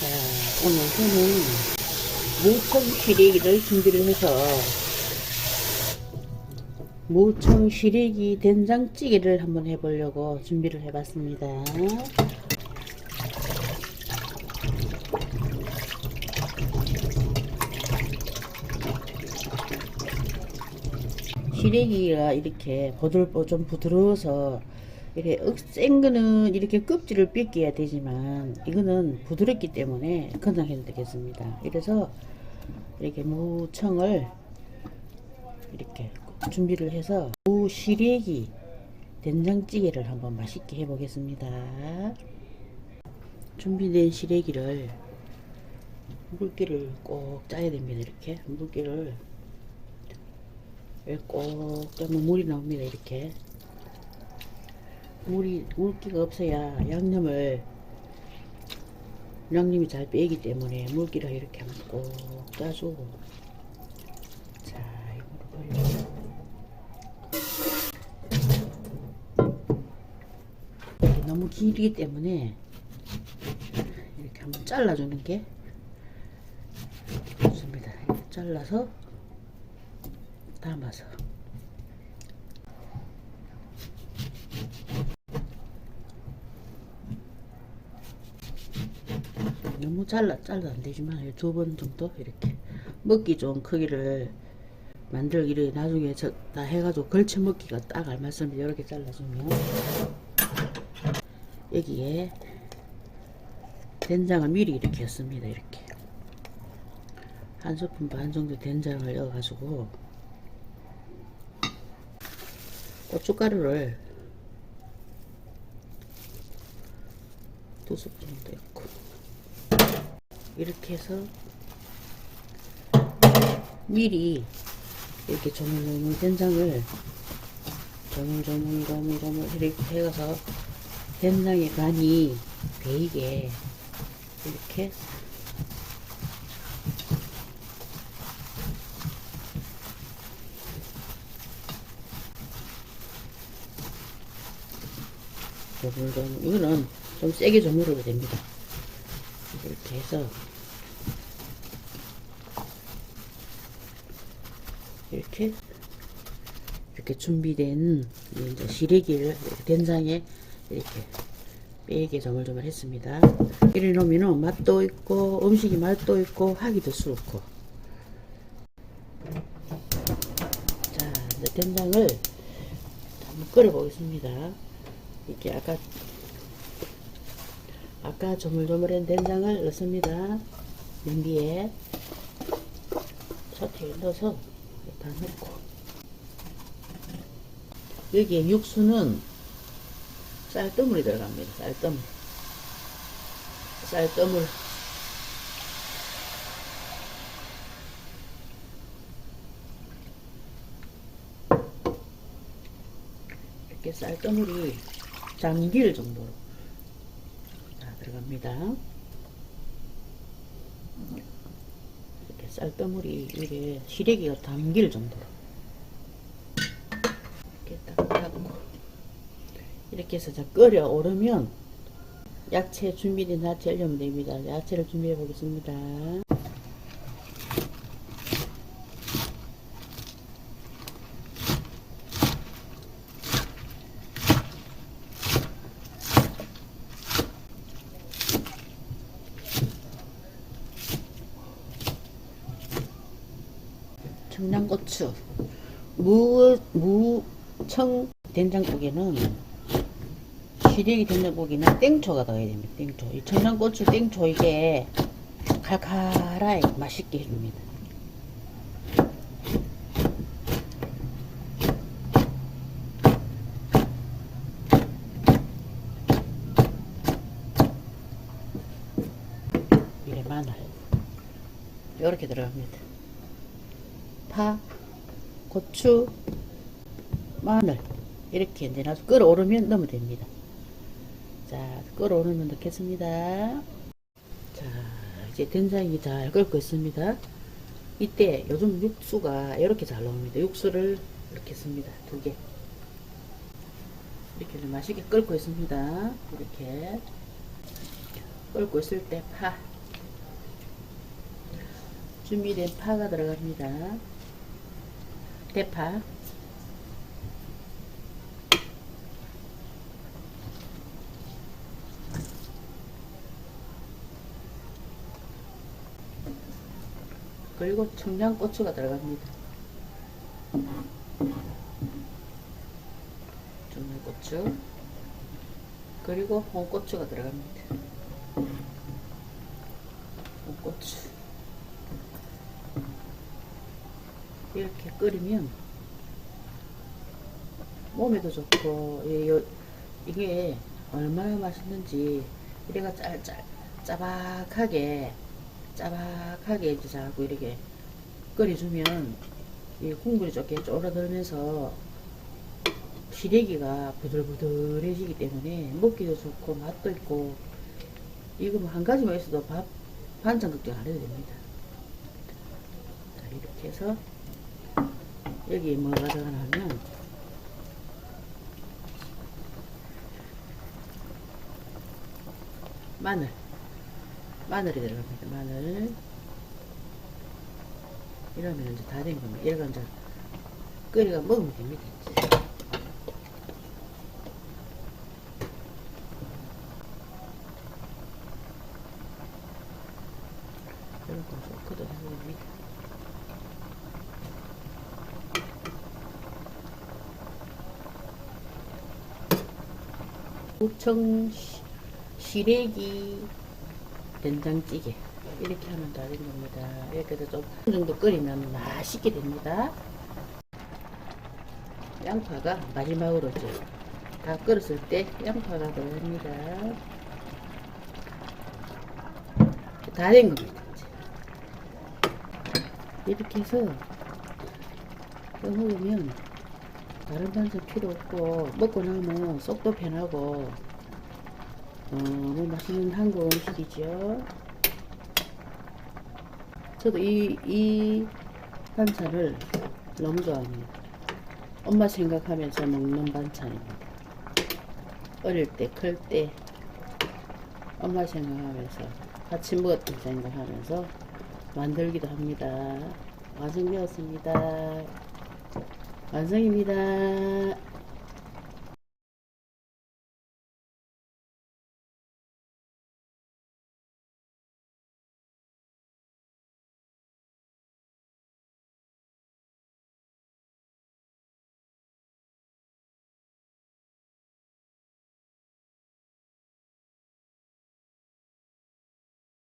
자, 오늘 저는 무청 시래기를 준비를 해서 무청 시래기 된장찌개를 한번 해보려고 준비를 해봤습니다. 시래기가 이렇게 보들보 좀 부드러워서 이렇게 억센 거는 이렇게 껍질을 뺏겨야 되지만 이거는 부드럽기 때문에 그냥 해도 되겠습니다. 이래서 이렇게 무청을 이렇게 준비를 해서 무시래기 된장찌개를 한번 맛있게 해보겠습니다. 준비된 시래기를 물기를 꼭 짜야 됩니다. 이렇게 물기를 꼭 짜면 물이 나옵니다. 이렇게 물이 물기가 없어야 양념을 양념이 잘 빼기 때문에 물기를 이렇게 한번 꼭 짜주고 자 벌려 이게 너무 길기 때문에 이렇게 한번 잘라주는 게 좋습니다. 잘라서 담아서 너무 잘라 잘라 안 되지만 두 번 정도 이렇게 먹기 좋은 크기를 만들기를 나중에 저 다 해가지고 걸쳐 먹기가 딱 알맞습니다. 이렇게 잘라주면 여기에 된장을 미리 이렇게 했습니다. 이렇게 한 스푼 반 정도 된장을 넣어가지고 고춧가루를 두 스푼 정도 넣고 이렇게 해서 미리 이렇게 조물조물 된장을 조물조물조물조물 이렇게 해서 된장에 많이 배이게 이렇게 조물조물 이거는 좀 세게 조물어도 됩니다. 이렇게 해서 이렇게 이렇게 준비된 이제 시래기를 된장에 이렇게 빼게 조물조물 했습니다. 이래 놓으면 맛도 있고 음식이 맛도 있고 하기도 좋고 자 이제 된장을 한번 끓여 보겠습니다. 이렇게 아까 아까 조물조물한 된장을 넣습니다. 냄비에 소태에 넣어서 다 넣고 여기에 육수는 쌀뜨물이 들어갑니다. 쌀뜨물 쌀뜨물 이렇게 쌀뜨물이 잠길 정도로 자, 들어갑니다. 이렇게 쌀뜨물이 이게 시래기가 담길 정도로 이렇게 딱 닦고 이렇게 해서 자 끓여 오르면 야채 준비된 야채 올리면 됩니다. 야채를 준비해 보겠습니다. 청양고추 무, 무 청 된장국에는 시래기 된장국에는 땡초가 넣어야 됩니다. 땡초. 이 청양고추 땡초 이게 칼칼하게 맛있게 해줍니다. 이래 마늘 이렇게 들어갑니다. 파, 고추, 마늘 이렇게 이제 나서 끓어오르면 넣으면 됩니다. 자, 끓어오르면 넣겠습니다. 자, 이제 된장이 잘 끓고 있습니다. 이때 요즘 육수가 이렇게 잘 나옵니다. 육수를 이렇게 씁니다. 두 개. 이렇게 맛있게 끓고 있습니다. 이렇게 끓고 있을 때 파, 준비된 파가 들어갑니다. 대파. 그리고 청양고추가 들어갑니다. 청양고추. 그리고 홍고추가 들어갑니다. 홍고추. 이렇게 끓이면 몸에도 좋고 예, 요- 이게 얼마나 맛있는지 이래가 짤 짤 짜박하게 짜박하게 이제 자꾸 이렇게 끓여주면 이 국물이 좋게 쫄아들면서 시래기가 부들부들해지기 때문에 먹기도 좋고 맛도 있고 이거 뭐 한 가지만 있어도 밥 반찬 걱정 안 해도 됩니다. 자, 이렇게 해서 여기 뭐가 들어가냐면 마늘 마늘이 들어갑니다. 마늘 이러면 이제 다 된 겁니다. 얘가 이제 끓여가 먹으면 됩니다. 이런 거 좋거든 됩니다. 우청 시- 시래기 된장찌개 이렇게 하면 다 된 겁니다. 이렇게 해서 좀 정도 끓이면 맛있게 됩니다. 양파가 마지막으로 다 끓었을 때 양파가 들어갑니다. 다 된 겁니다. 이렇게 해서 먹으면 다른 반찬 필요 없고 먹고 나면 속도 편하고 어, 너무 맛있는 한국 음식이죠. 저도 이, 이 반찬을 너무 좋아합니다. 엄마 생각하면서 먹는 반찬입니다. 어릴 때, 클 때, 엄마 생각하면서, 같이 먹었던 생각하면서 만들기도 합니다. 완성되었습니다. 완성입니다.